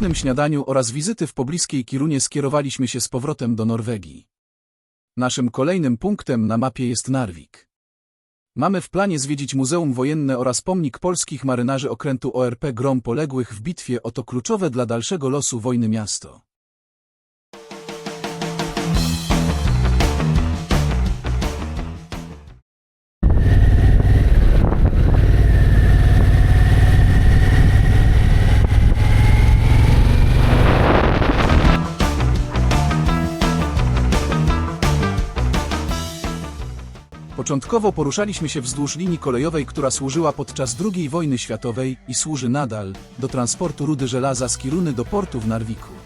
pysznym śniadaniu oraz wizyty w pobliskiej Kirunie skierowaliśmy się z powrotem do Norwegii. Naszym kolejnym punktem na mapie jest Narvik. Mamy w planie zwiedzić Muzeum Wojenne oraz pomnik polskich marynarzy okrętu ORP Grom poległych w bitwie o to kluczowe dla dalszego losu wojny miasto. Początkowo poruszaliśmy się wzdłuż linii kolejowej, która służyła podczas II wojny światowej i służy nadal do transportu rudy żelaza z Kiruny do portu w Narwiku.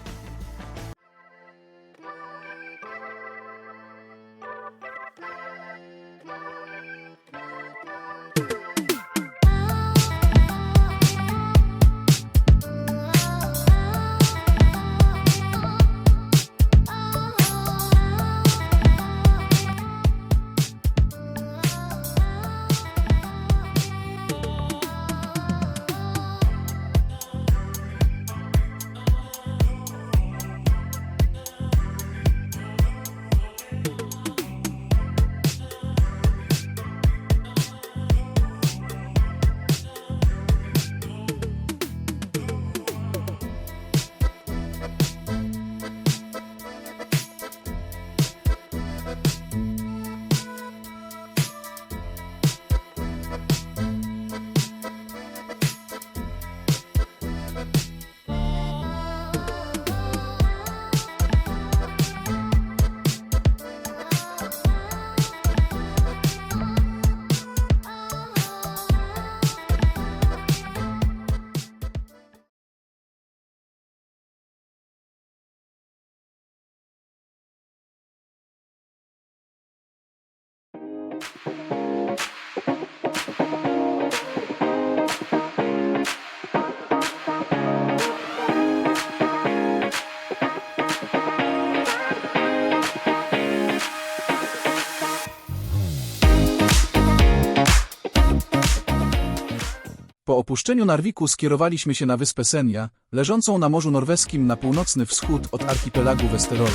Po opuszczeniu Narwiku skierowaliśmy się na wyspę Senja, leżącą na Morzu Norweskim na północny wschód od archipelagu Westerole.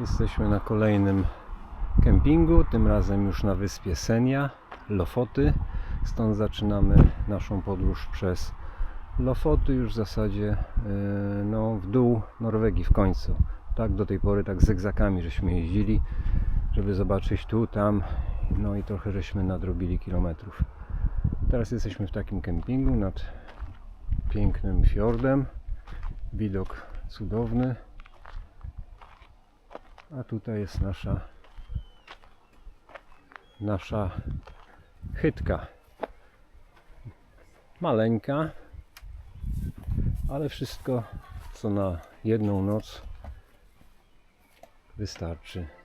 Jesteśmy na kolejnym kempingu, tym razem już na wyspie Senja, Lofoty. Stąd zaczynamy naszą podróż przez Lofoty, już w zasadzie yy, no, w dół Norwegii w końcu. Tak do tej pory, tak zygzakami żeśmy jeździli, żeby zobaczyć tu, tam, no i trochę żeśmy nadrobili kilometrów. Teraz jesteśmy w takim kempingu nad pięknym fiordem. Widok cudowny. A tutaj jest nasza nasza chytka. Maleńka, ale wszystko co na jedną noc wystarczy.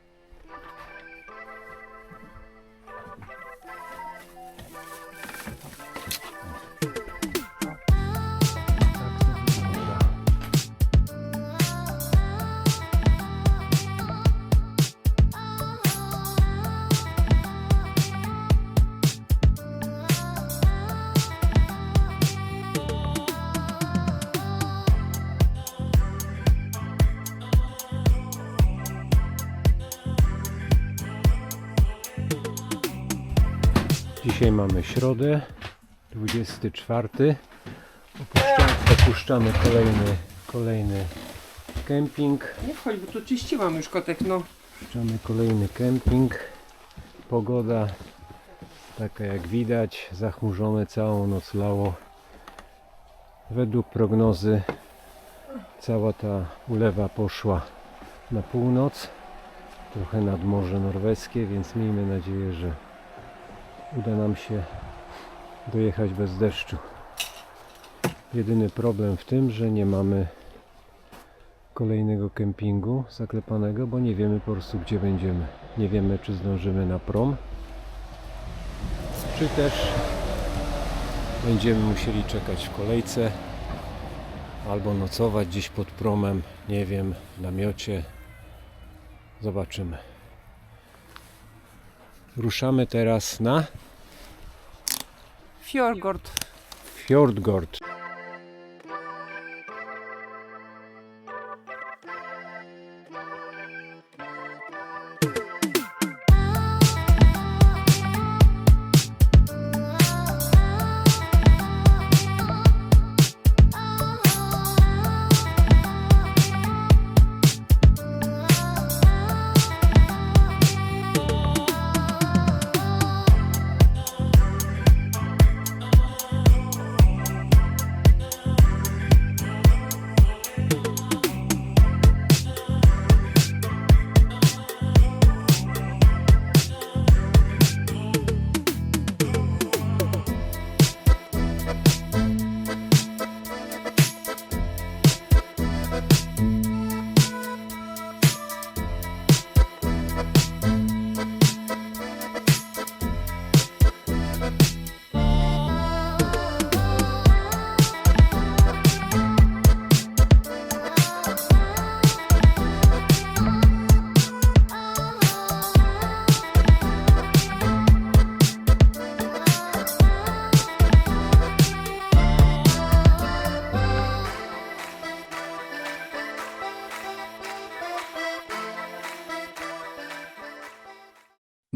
Dzisiaj mamy środę, 24. Opuszczamy, opuszczamy kolejny, kolejny kemping. Nie wchodź, bo tu czyściłam już kotek, no. Opuszczamy kolejny kemping. Pogoda taka jak widać, zachmurzone całą noc lało. Według prognozy cała ta ulewa poszła na północ, trochę nad Morze Norweskie, więc miejmy nadzieję, że uda nam się dojechać bez deszczu. Jedyny problem w tym, że nie mamy kolejnego kempingu zaklepanego, bo nie wiemy po prostu gdzie będziemy. Nie wiemy czy zdążymy na prom, czy też będziemy musieli czekać w kolejce albo nocować gdzieś pod promem, nie wiem, w namiocie. Zobaczymy. Ruszamy teraz na Fjordgård. Fjordgård.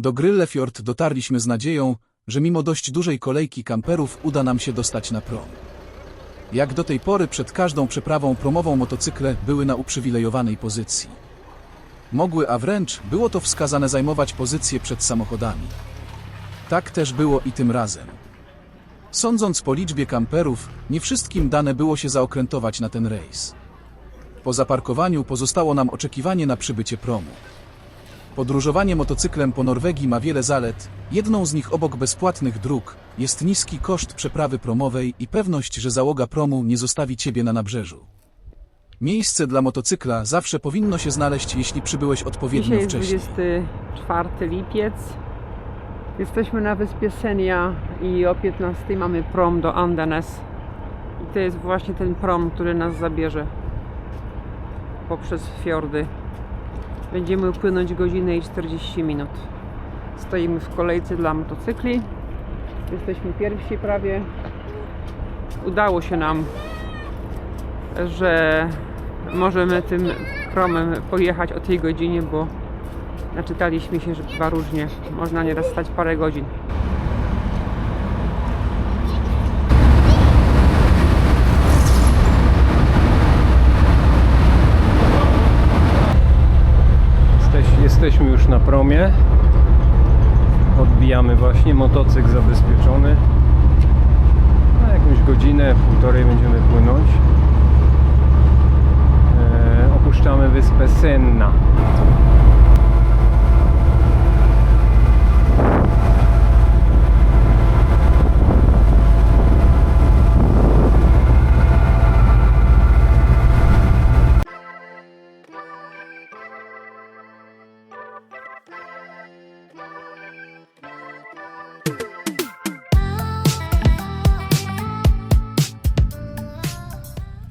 Do Gryllefjord dotarliśmy z nadzieją, że mimo dość dużej kolejki kamperów uda nam się dostać na prom. Jak do tej pory przed każdą przeprawą promową motocykle były na uprzywilejowanej pozycji. Mogły, a wręcz było to wskazane zajmować pozycje przed samochodami. Tak też było i tym razem. Sądząc po liczbie kamperów, nie wszystkim dane było się zaokrętować na ten rejs. Po zaparkowaniu pozostało nam oczekiwanie na przybycie promu. Podróżowanie motocyklem po Norwegii ma wiele zalet. Jedną z nich obok bezpłatnych dróg jest niski koszt przeprawy promowej i pewność, że załoga promu nie zostawi ciebie na nabrzeżu. Miejsce dla motocykla zawsze powinno się znaleźć, jeśli przybyłeś odpowiednio Dzisiaj jest wcześnie. 24 lipiec. Jesteśmy na wyspie Senja i o 15 mamy prom do Andenes. I to jest właśnie ten prom, który nas zabierze poprzez fiordy. Będziemy płynąć godzinę i 40 minut. Stoimy w kolejce dla motocykli. Jesteśmy pierwsi prawie. Udało się nam, że możemy tym promem pojechać o tej godzinie, bo naczytaliśmy się, że bywa różnie. Można nieraz stać parę godzin. Jesteśmy już na promie. Odbijamy właśnie motocykl zabezpieczony. Na jakąś godzinę, półtorej będziemy płynąć. E, opuszczamy wyspę Senna.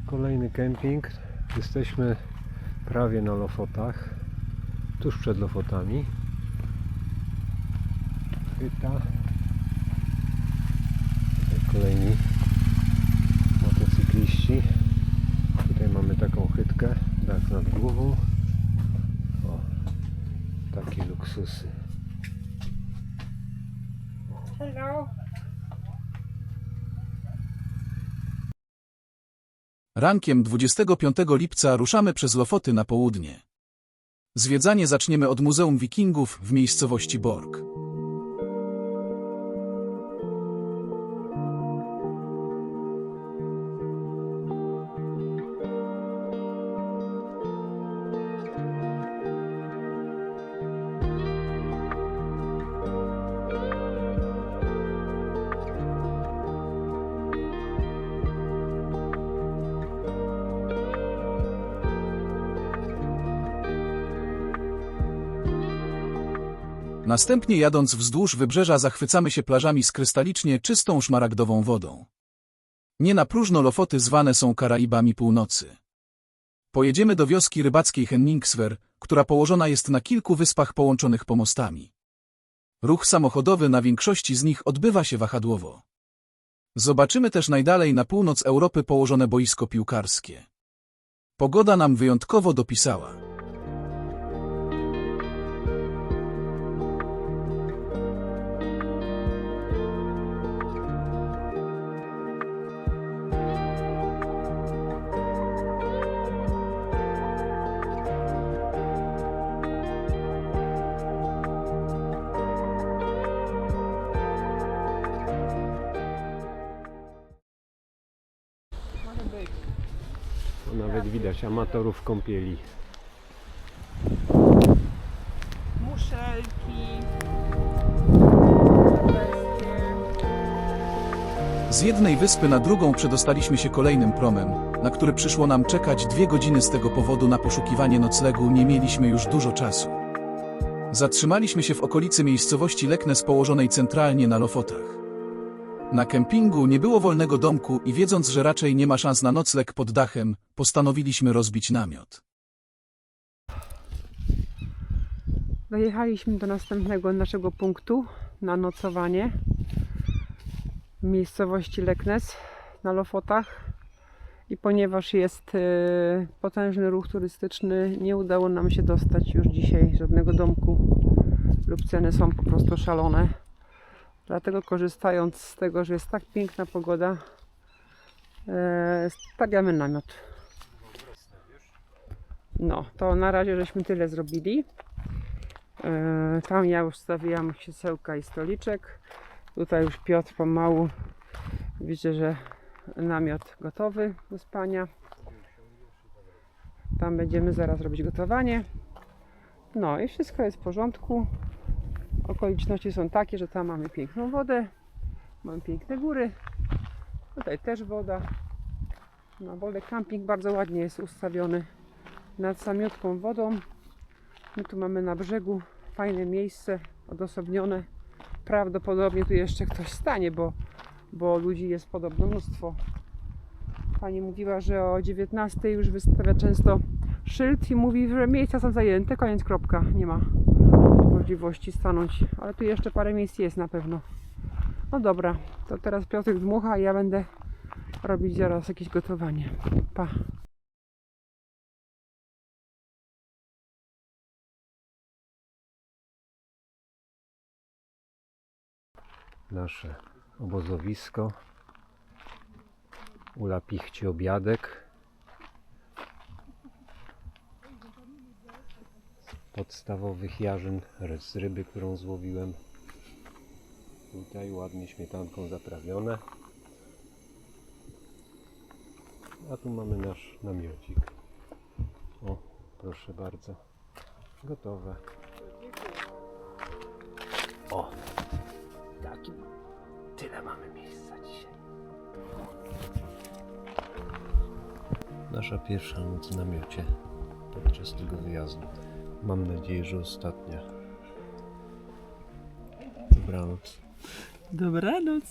Kolejny kemping. Jesteśmy prawie na Lofotach. Tuż przed Lofotami. Tutaj kolejni motocykliści. Tutaj mamy taką chytkę. Dach nad głową. O, takie luksusy. Hello. Rankiem 25 lipca ruszamy przez Lofoty na południe. Zwiedzanie zaczniemy od Muzeum Wikingów w miejscowości Borg. Następnie jadąc wzdłuż wybrzeża zachwycamy się plażami z krystalicznie czystą szmaragdową wodą. Nie na próżno Lofoty zwane są Karaibami Północy. Pojedziemy do wioski rybackiej Henningsver, która położona jest na kilku wyspach połączonych pomostami. Ruch samochodowy na większości z nich odbywa się wahadłowo. Zobaczymy też najdalej na północ Europy położone boisko piłkarskie. Pogoda nam wyjątkowo dopisała. Nawet widać amatorów kąpieli. Muszelki. Z jednej wyspy na drugą przedostaliśmy się kolejnym promem, na który przyszło nam czekać dwie godziny z tego powodu na poszukiwanie noclegu nie mieliśmy już dużo czasu. Zatrzymaliśmy się w okolicy miejscowości Leknes położonej centralnie na Lofotach. Na kempingu nie było wolnego domku i wiedząc, że raczej nie ma szans na nocleg pod dachem, postanowiliśmy rozbić namiot. Dojechaliśmy do następnego naszego punktu na nocowanie w miejscowości Leknes na Lofotach i ponieważ jest e, potężny ruch turystyczny, nie udało nam się dostać już dzisiaj żadnego domku lub ceny są po prostu szalone. Dlatego korzystając z tego, że jest tak piękna pogoda, e, stawiamy namiot. No, to na razie żeśmy tyle zrobili. E, Tam ja już stawiłam krzesełka i stoliczek. Tutaj już Piotr pomału widzę, że namiot gotowy do spania. Tam będziemy zaraz robić gotowanie. No i wszystko jest w porządku. Okoliczności są takie, że tam mamy piękną wodę, mamy piękne góry. Tutaj też woda. No, wolny camping bardzo ładnie jest ustawiony nad samiutką wodą. My tu mamy na brzegu fajne miejsce odosobnione. Prawdopodobnie tu jeszcze ktoś stanie, bo, bo ludzi jest podobno mnóstwo. Pani mówiła, że o 19 już wystawia często szyld i mówi, że miejsca są zajęte, koniec kropka. Nie ma możliwości stanąć, ale tu jeszcze parę miejsc jest na pewno. No dobra, to teraz Piotr dmucha, a ja będę robić zaraz jakieś gotowanie. Pa. Nasze obozowisko. Ula pichci obiadek. Podstawowych jarzyn z ryby, którą złowiłem. Tutaj ładnie śmietanką zaprawione. A tu mamy nasz namiocik. O, proszę bardzo. Gotowe. O, taki. Tyle mamy miejsca dzisiaj. Nasza pierwsza noc w namiocie podczas tego wyjazdu. Mam nadzieję, że ostatnia. Dobranoc. Dobranoc.